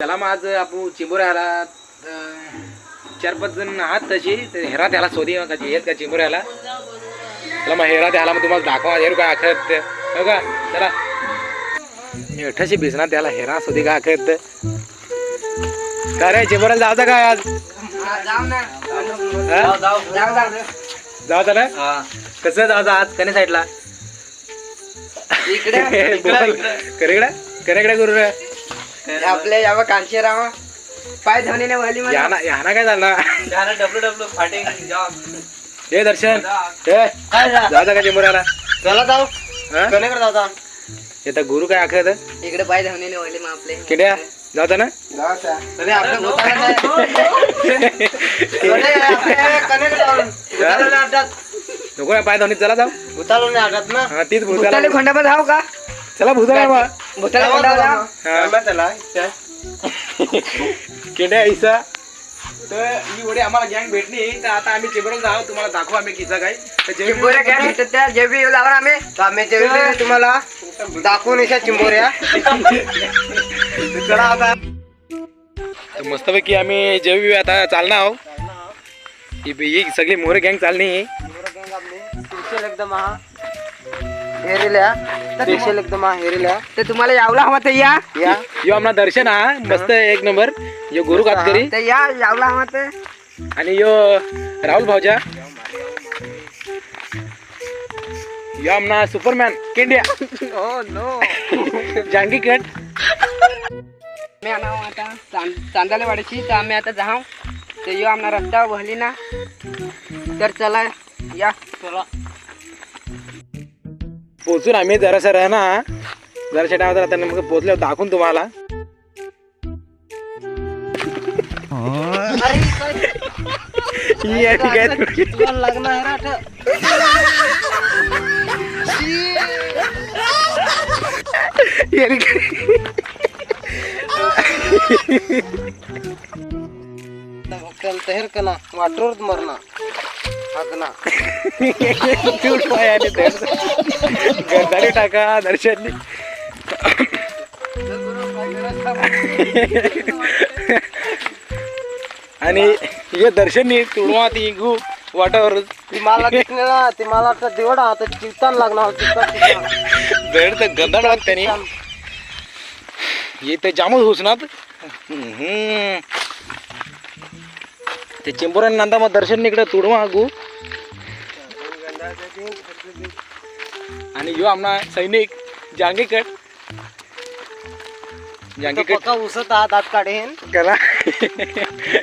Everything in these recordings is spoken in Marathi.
त्याला मग आज आपण चिंबोऱ्याला चार पाच जण आहात तशी. ते हेरा त्याला शोधी का येत का चिंबोऱ्याला? त्याला मग हेरा त्याला मग तुम्हाला दाखवा हेरू काय आखत हो का? चला मी अठ्ठाशे भिजणार त्याला हेरा शोधी का आखत काय रे चिंबोऱ्याला जायचं काय आज? जायचं ना? कसं जायचं आज? कने साईडला. इकडे. करेकडे? करेकडे करू रे. आपल्या यावं कांची राव पाय धवनीने वली मला. याना याना काय झालं? डब्ल्यू डब्ल्यू फाटे हे दर्शन हे. जायचं का चिंबोऱ्याला चला जाऊ. हा? कनेकडे जाऊ जाऊ. येता गुरु काय आखत इकडे पाय धवनीने वली मग आपले. किड्या जाता ना? अरे आपल्या भूताला नाही. कोणे काय आपल्या कनेकडे जाऊ. भूताला नाही अड्डात. नको ना पाय धवनीत चला जाऊ. भूताला नाही अड्डात ना. हा तीच भूताला. खोंडापा जाऊ का? चला भूताला बा भूताला. त्याला किड्या ऐसा तर ही वडे आम्हाला गँग भेटली तर आता आम्ही चिबरल जाऊ तुम्हाला दाखवू आम्ही किस्सा काय. तर जे चिंबोऱ्या त्या लावा आम्ही तर आम्ही जेबी तुम्हाला दाखवून येशा चिंबोऱ्या. तर चला आता. मस्तपैकी आम्ही जेवी आता चालणार आहो ही सगळी मोहरे गँग चालणी स्पेशल एकदम हा. हेरिल्या. स्पेशल एकदम हा हेरिल्या. तर तुम्हाला यावला हवा तर या. या. यो आमना दर्शन हा मस्त एक नंबर. यो गुरु कातकरी तर या यावला हवा तर. आणि यो राहुल भाऊजा. यो आमना सुपरमॅन केंडिया. ओ नो जांगी कट मी आना आता. चांद चांदाले वाड्याची तर आम्ही आता जाऊ. तर यो आमना रस्ता वहली ना तर चला या. चला. पोचून आम्ही जरासं राहना जराशा टाइम आता मग पोचल्यावर दाखवून तुम्हाला. आहे ठीक आहे तुला लग्न आहे ना आहे ठीक आहे. तहर कना वाटरोत मरना हकना क्यूट पाय गंधारी टाका दर्शननी. आणि हे दर्शननी तुडवा ती गु वाटावर ती मला दिसले ना ती मला वाटतं देवडा आता चिवतान लागणार चिवतान तर गंधाड वाट त्यांनी. हे ते जामच हुसनात. ते चिंबोऱ्या नांदा मग दर्शन इकडे तुडवा गु आणि यो आमना सैनिक जांगेकट तो जांगेकट उसत आहात दात काढेन करा.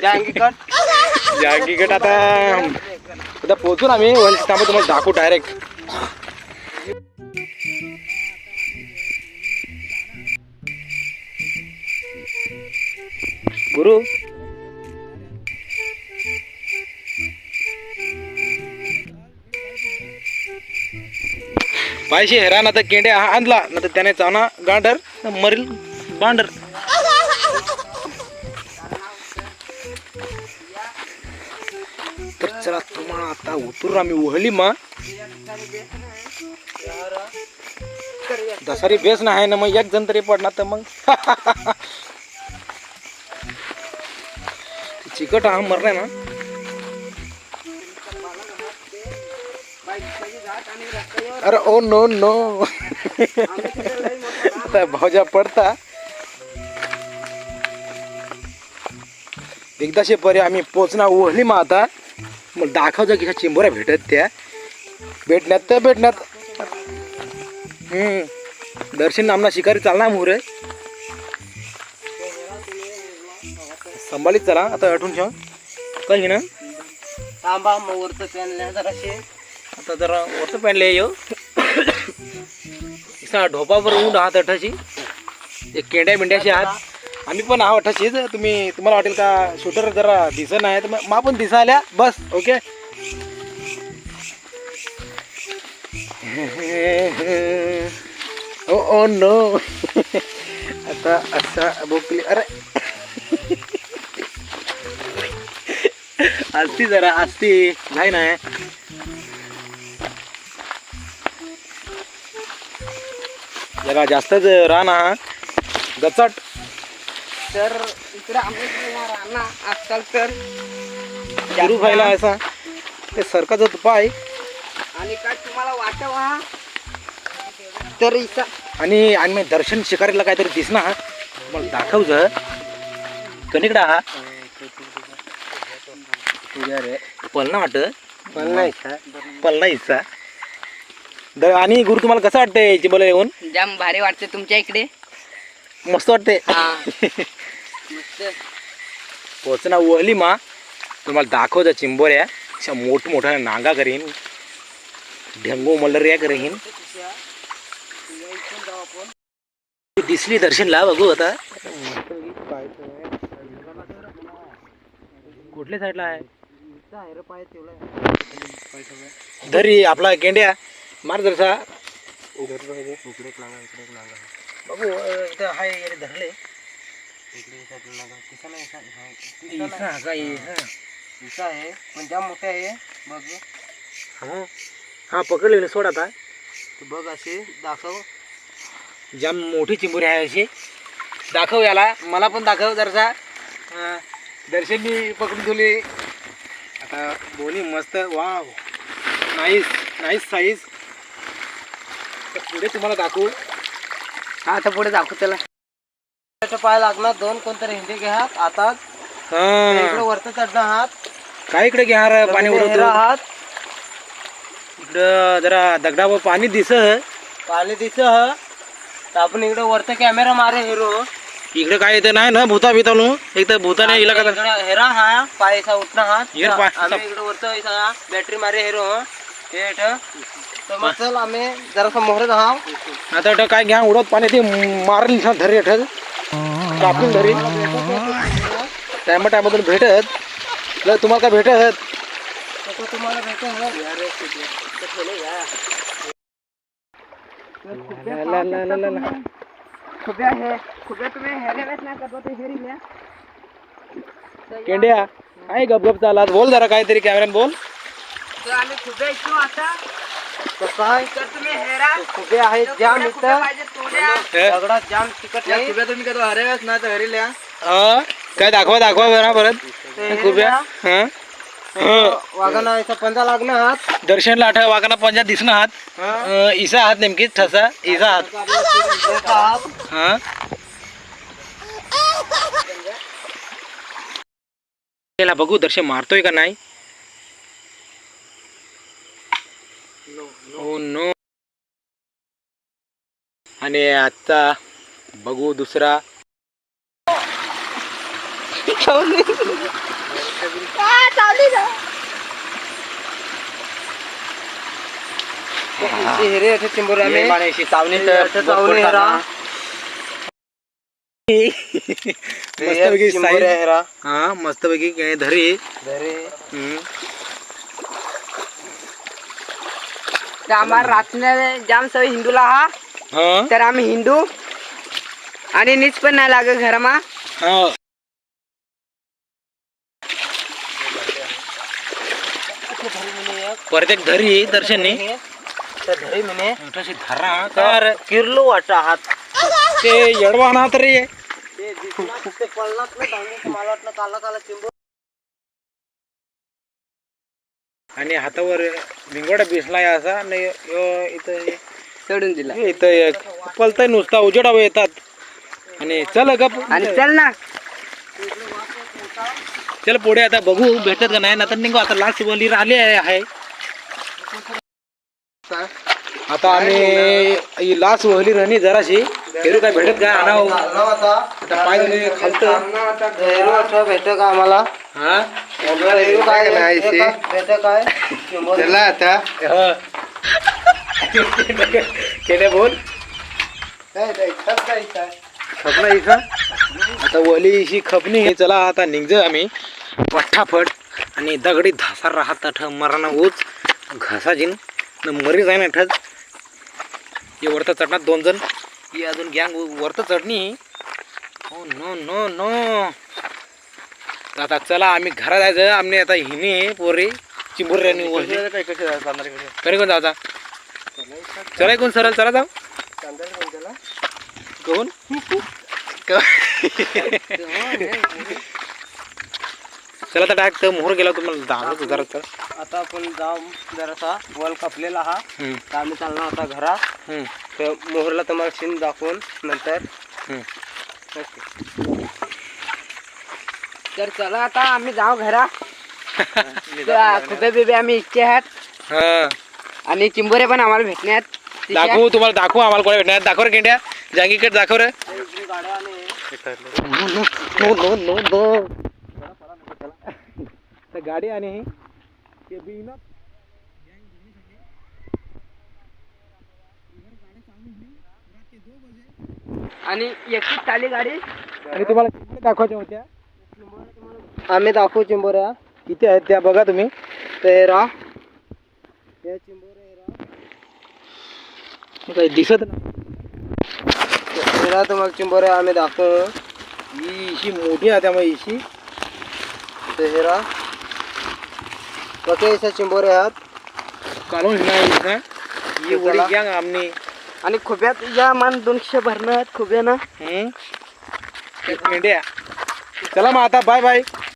जांगी कट जांगेकट आता आता पोहोचून आम्ही. वंश थांबा तुम्हाला दाखवू डायरेक्ट गुरु. पायशी हेरा ना तर केंड्या हा आणला ना तर त्याने चावना गांडर मरील बांडर. तर चला तुम्हाला आता उतरून आम्ही उहली मग दसारी बेस ना आहे ना मग एक जण तरी पडणार तर मग. चिकट हा मरलाय ना. अरे ओ नो नो. आता भावजा पडता. एकदाशे परे आम्ही पोचना ओहली मग आता. मग दाखवतो की ह्या चिंबोऱ्या भेटत त्या. भेटण्यात त्या भेटण्यात. हम्म. दर्शन आमना शिकारी चालणार मोरे. सांभाळीत चला आता आठवून ठेवा. काही ना? थांबा मग वरचं जराशे. आता जरा वरचं पॅन येऊ इसा ढोपावर ऊन आहात अठाशी एक केंड्या बिंड्याशी आहात. आम्ही पण आहो अठाशीच तुम्ही तुम्हाला वाटेल का शूटर जरा दिसत नाही तर मग मा पण दिसा आल्या. बस ओके? ओ ओ नो. आता असा बोकली अरे. असती जरा असती नाही नाही. जरा जास्तच रान हा. गचट. तर इकडे आजकाल तर गुरु खायला असा. ते सरकाचा आहे. आणि काय तुम्हाला वाटव तर इथं आणि आणि मग दर्शन शिकारीला काहीतरी दिसना हा. मला दाखवचं कनिकडा हा. पलना वाटत. पलना इच्छा द आणि गुरु तुम्हाला कसं वाटतंय चिंबोला येऊन? जाम भारी वाटते तुमच्या इकडे. मस्त वाटते हा. मस्त. पोचना वहली मा. तुम्हाला दाखवतं चिंबोऱ्या. अशा मोठमोठ्या नांगा करीन. ढेंगू मलेरिया करीन. दिसली दर्शनला बघू आता. कुठल्या साईडला आहे? धरी आपला गेंड्या. मार जरसा बघू अं, इथं हाय यारे धरले. इसा हा काय हा. आहे पण जाम मोठे आहे. बघ. हा? हा पकडले सोड आता. तू बघ असे दाखव. जाम मोठी चिंबुरी आहे अशी. दाखव याला. मला पण दाखव जरसा हा, दर्शननी पकडून ठेवली. आता बोनी मस्त. वाव. नाईस नाईस साईज पुढे तुम्हाला दाखवू. हा आता पुढे दाखव त्याला. पाय लागणार दोन कोणतरी हिंदी घ्या आता. हा. वरती चढणं हात. काय इकडे घ्या रे पाणी उडवतो. हात. इकडं जरा दगडावर पाणी दिस. पाणी दिस. तर आपण इकडे वरती कॅमेरा मारे हिरो. इकडे काय येतं नाही ना भूता बितालू एक तर भूता नाही इलाका इकडे हेरा हा पायचा उठणं हात. हेर पाय- आम्ही इकडे वरती बॅटरी मारे हिरो. हे इथं. तर मग चल आम्ही जरासा आता काय घ्या उडत पाणी ते मारली ना धरी ठग कापून धरी. टायमा टायमातून भेटत तुम्हाला काय भेटत? तसं तुम्हाला. खुब्या हे खुब्या तुम्ही नाही करतो हेरी केंड्या काय गपगप चालात बोल जरा काहीतरी कॅमेऱ्यात बोल. तर आम्ही खुब्या इच्छू आता. काय तर तुम्ही हेरा. खुबे आहेत जाम इथं. दगडात जाम तिकट नाही खुब्या तुम्ही कधी नाही तर हा? काय दाखवा दाखवा जरा परत. वाघाना इथं पंजा लागणार हात. दर्शनला आठ वागाना पंजा दिसणं हात. अं, इसा हात नेमकी ठसा इसा हात. हात. हा? याला बघू दर्शन मारतोय का नाही ओ नो आणि आता बघू दुसरा हेरे इथे चिंबोरा ये पाण्याची चावणी चावणी हेरा. मस्तपैकी साईज हेरा. हा मस्तपैकी काय धरी. आम्हाला राचण्या जाम सवय हिंदूला हा. हा? तर आम्ही हिंदू आणि नीच पण नाही लागत घरमा. हा. एक धरी दर्शननी धरी म्हणे किरलो वाटा हात. ते येडवा ना तरी. आणि हातावर भिंगोडा बिसलाय असा यो इथं सोडून दिला. इथं एक पलतय नुसता उजेडावर येतात. आणि चल गप. आणि चल ना. चल पुढे आता बघू भेटत का नाही ना तर निघू. आता लास्ट बोली राहिली आहे आता आम्ही ही लास्ट वहली राहणी जराशी फेरू काय भेटत काय आणाव. आता पाय धुणे खालतं भेट का आम्हाला? हा? काय भेट काय चला आता. केले बोल. खपना इथं आता वली ही खपणी चला आता निघज आम्ही. पठ्ठाफट आणि दगडी धासार राहत ठ मराना ऊच. घासाजीन. न मरी जाईन ठच हे वरतं चढणार दोन जण. ही अजून गँग वरतं चढणी. हो नो नो नो आता चला आम्ही घरात जायचं आम्ही आता हिने पोरी चिंबुर्यानी वळली तरी कोण जायचा चला कोण सरळ चला जाऊ. कोण चला तर डायरेक्ट मोहर गेला तुम्हाला दाखवतो जरा तर. आता आपण जाऊ जरासा. वल कापलेला हा. आम्ही चालणार आता घरात. हम्म, तर मोहरला तुम्हाला शिन दाखवून नंतर. तर चला आता आम्ही जाऊ घरा. खुबे बिबे आम्ही इच्छे आहेत. हा. आणि चिंबोरे पण आम्हाला भेटण्यात दाखवू तुम्हाला दाखवू आम्हाला कोणा भेटणार? दाखव रे केंड्या जँगीकडे दाखव रे. नो नो नो नो तर गाडी आणि ही ते बी ना आणि एकटीच चाली गाडी आणि तुम्हाला किती दाखवायच्या होत्या. आम्ही दाखवू चिंबोऱ्या. किती आहेत त्या बघा तुम्ही. तेरा काही दिसत नाही. तेरा तुम्हाला चिंबोऱ्या आम्ही दाखवू. ही इशी मोठी आहे त्यामुळे इशी. तेरा ओके अशा चिंबोरे आहेत. काढून हिना ही. घ्या आमने आणि खुब्यात या मान दोनशे भरणं आहेत खुब्यानं. हम्म? मेंढ्या चला मग आता बाय बाय